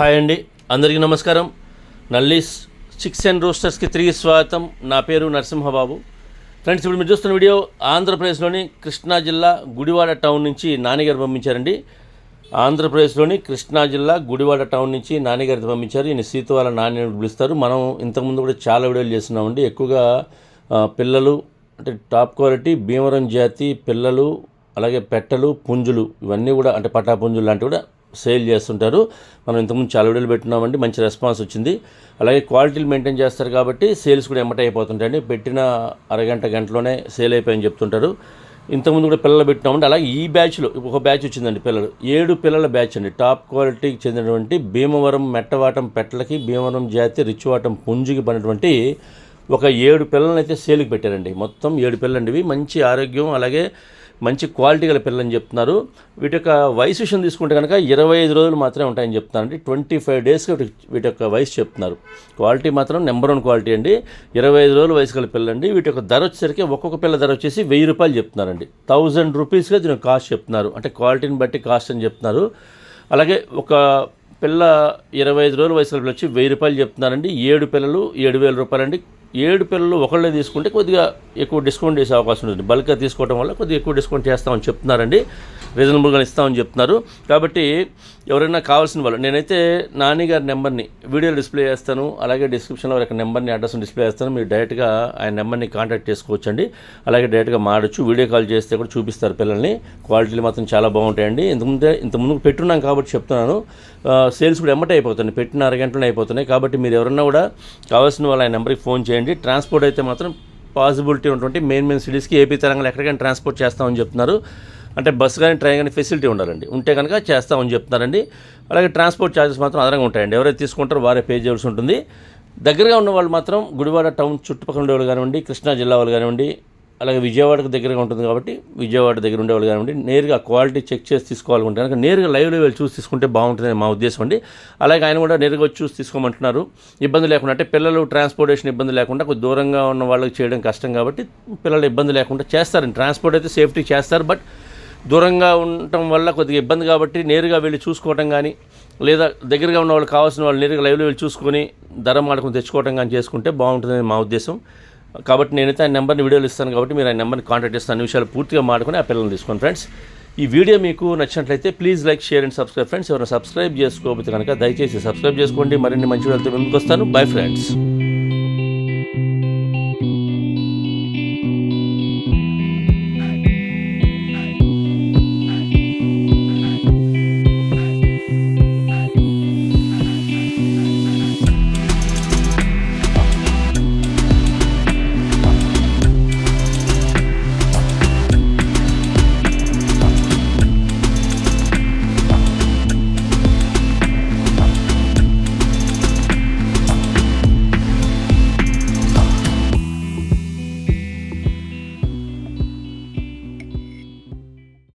Hi అండి. అందరికీ నమస్కారం. నల్లీస్ చిక్స్ అండ్ రోస్టర్స్కి తిరిగి స్వాగతం. నా పేరు నరసింహబాబు. ఫ్రెండ్స్ ఇప్పుడు మీరు చూస్తున్న వీడియో ఆంధ్రప్రదేశ్లోని కృష్ణా జిల్లా గుడివాడ టౌన్ నుంచి నానిగారు పంపించారండి. ఆంధ్రప్రదేశ్లోని కృష్ణా జిల్లా గుడివాడ టౌన్ నుంచి నానిగారితో పంపించారు. ఈయన సీతువాల నాని పిలుస్తారు. మనం ఇంతకుముందు కూడా చాలా వీడియోలు చేస్తున్నామండి. ఎక్కువగా పిల్లలు అంటే టాప్ క్వాలిటీ భీమవరం జాతి పిల్లలు అలాగే పెట్టలు పుంజులు ఇవన్నీ కూడా అంటే పట్టాపుంజులు లాంటివి కూడా సేల్ చేస్తుంటారు. మనం ఇంతకుముందు చాలా వీడియోలు పెట్టున్నామండి మంచి రెస్పాన్స్ వచ్చింది. అలాగే క్వాలిటీలు మెయింటైన్ చేస్తారు కాబట్టి సేల్స్ కూడా ఎమ్మట అయిపోతుంటాయండి. పెట్టిన అరగంట గంటలోనే సేల్ అయిపోయని చెప్తుంటారు. ఇంతకుముందు కూడా పిల్లలు పెట్టినామండి. అలాగే ఈ బ్యాచ్లో ఒక బ్యాచ్ వచ్చిందండి పిల్లలు. ఏడు పిల్లల బ్యాచ్ అండి. టాప్ క్వాలిటీకి చెందినటువంటి భీమవరం మెట్టవాటం పెట్టలకి భీమవరం జాతి రిచ్వాటం పుంజుకి పడినటువంటి ఒక ఏడు పిల్లల్ని అయితే సేల్కి పెట్టారండి. మొత్తం ఏడు పిల్లలండి ఇవి మంచి ఆరోగ్యం అలాగే మంచి క్వాలిటీ గల పిల్లలని చెప్తున్నారు. వీటి యొక్క వయసు విషయం తీసుకుంటే కనుక ఇరవై ఐదు రోజులు మాత్రమే ఉంటాయని చెప్తున్నారండి. ట్వంటీ ఫైవ్ డేస్కి వీటి యొక్క వయసు చెప్తున్నారు. క్వాలిటీ మాత్రం నెంబర్ వన్ క్వాలిటీ అండి. ఇరవై ఐదు రోజులు వయసు గల పిల్లండి వీటి యొక్క ధర వచ్చేసరికి ఒక్కొక్క పిల్ల ధర వచ్చేసి వెయ్యి రూపాయలు చెప్తున్నారండి. థౌజండ్ రూపీస్గా దీని కాస్ట్ చెప్తున్నారు. అంటే క్వాలిటీని బట్టి కాస్ట్ అని చెప్తున్నారు. అలాగే ఒక పిల్ల ఇరవై ఐదు రోజుల వయసు పిల్లలు వచ్చి వెయ్యి రూపాయలు చెప్తున్నారండి. ఏడు పిల్లలు ఏడు వేల రూపాయలండి. ఏడు పిల్లలు ఒకళ్ళే తీసుకుంటే కొద్దిగా ఎక్కువ డిస్కౌంట్ చేసే అవకాశం ఉంటుంది. బల్క్గా తీసుకోవడం వల్ల కొద్దిగా ఎక్కువ డిస్కౌంట్ చేస్తామని చెప్తున్నారండి. రీజనబుల్గా ఇస్తామని చెప్తున్నారు. కాబట్టి ఎవరైనా కావాల్సిన వాళ్ళు నేనైతే నాని గారి నెంబర్ని వీడియో డిస్ప్లే చేస్తాను అలాగే డిస్క్రిప్షన్లో వారి నెంబర్ని అడ్రస్ డిస్ప్లే చేస్తాను. మీరు డైరెక్ట్గా ఆయన నెంబర్ని కాంటాక్ట్ చేసుకోవచ్చండి. అలాగే డైరెక్ట్గా మాడచ్చు వీడియో కాల్ చేస్తే కూడా చూపిస్తారు పిల్లల్ని. క్వాలిటీలు మాత్రం చాలా బాగుంటాయండి. ఇంతకుముందే ఇంతకుముందు పెట్టున్నాం కాబట్టి చెప్తున్నాను. సేల్స్ కూడా ఎమ్మటే అయిపోతుంది పెట్టిన అరగంటలోనే అయిపోతున్నాయి. కాబట్టి మీరు ఎవరన్నా కూడా కావాల్సిన వాళ్ళు ఆయన నెంబర్కి ఫోన్ చేయండి. ట్రాన్స్పోర్ట్ అయితే మాత్రం పాసిబిలిటీ ఉన్నటువంటి మెయిన్ మెయిన్ సిటీస్కి ఏపీ తెలంగాణ ఎక్కడికైనా ట్రాన్స్పోర్ట్ చేస్తామని చెప్తున్నారు. అంటే బస్సు కానీ ట్రైన్ కానీ ఫెసిలిటీ ఉండాలండి. ఉంటే కనుక చేస్తామని చెప్తున్నారండి. అలాగే ట్రాన్స్పోర్ట్ ఛార్జెస్ మాత్రం అదనంగా ఉంటాయండి. ఎవరైతే తీసుకుంటారో వారే పే చేయాల్సి ఉంటుంది. దగ్గరగా ఉన్న వాళ్ళు మాత్రం గుడివాడ టౌన్ చుట్టుపక్కల ఉండేవాళ్ళు కానివ్వండి కృష్ణా జిల్లా వాళ్ళు కానివ్వండి అలాగే విజయవాడకు దగ్గరగా ఉంటుంది కాబట్టి విజయవాడ దగ్గర ఉండేవాళ్ళు కానివ్వండి నేరుగా క్వాలిటీ చెక్ చేసి తీసుకోవాలనుకుంటే కనుక నేరుగా లైవ్లో వెళ్ళి చూసి తీసుకుంటే బాగుంటుందని మా ఉద్దేశం అండి. అలాగే ఆయన కూడా నేరుగా వచ్చి చూసి తీసుకోమంటున్నారు. ఇబ్బంది లేకుండా అంటే పిల్లలు ట్రాన్స్పోర్టేషన్ ఇబ్బంది లేకుండా కొద్ది దూరంగా ఉన్న వాళ్ళకి చేయడం కష్టం కాబట్టి పిల్లలు ఇబ్బంది లేకుండా చేస్తారండి. ట్రాన్స్పోర్ట్ అయితే సేఫ్టీ చేస్తారు బట్ దూరంగా ఉండటం వల్ల కొద్దిగా ఇబ్బంది కాబట్టి నేరుగా వెళ్ళి చూసుకోవటం కానీ లేదా దగ్గరగా ఉన్న వాళ్ళు కావాల్సిన వాళ్ళు నేరుగా లైవ్లో వెళ్ళి చూసుకొని ధర మాడుకుని తెచ్చుకోవటం కానీ చేసుకుంటే బాగుంటుందని మా ఉద్దేశం. కాబట్టి నేనైతే ఆయన నెంబర్ని వీడియోలు ఇస్తాను కాబట్టి మీరు ఆయన నెంబర్ని కాంటాక్ట్ చేస్తాను అన్ని విషయాలు పూర్తిగా మాడుకొని ఆ పిల్లల్ని తీసుకోండి ఫ్రెండ్స్ ఈ వీడియో మీకు నచ్చినట్లయితే please like share and subscribe. Friends ఎవరైనా సబ్స్క్రైబ్ చేసుకోకపోతే కనుక దయచేసి సబ్స్క్రైబ్ చేసుకోండి. మరిన్ని మంచి వీడియోలతో ముందుకు వస్తాను. Bye friends.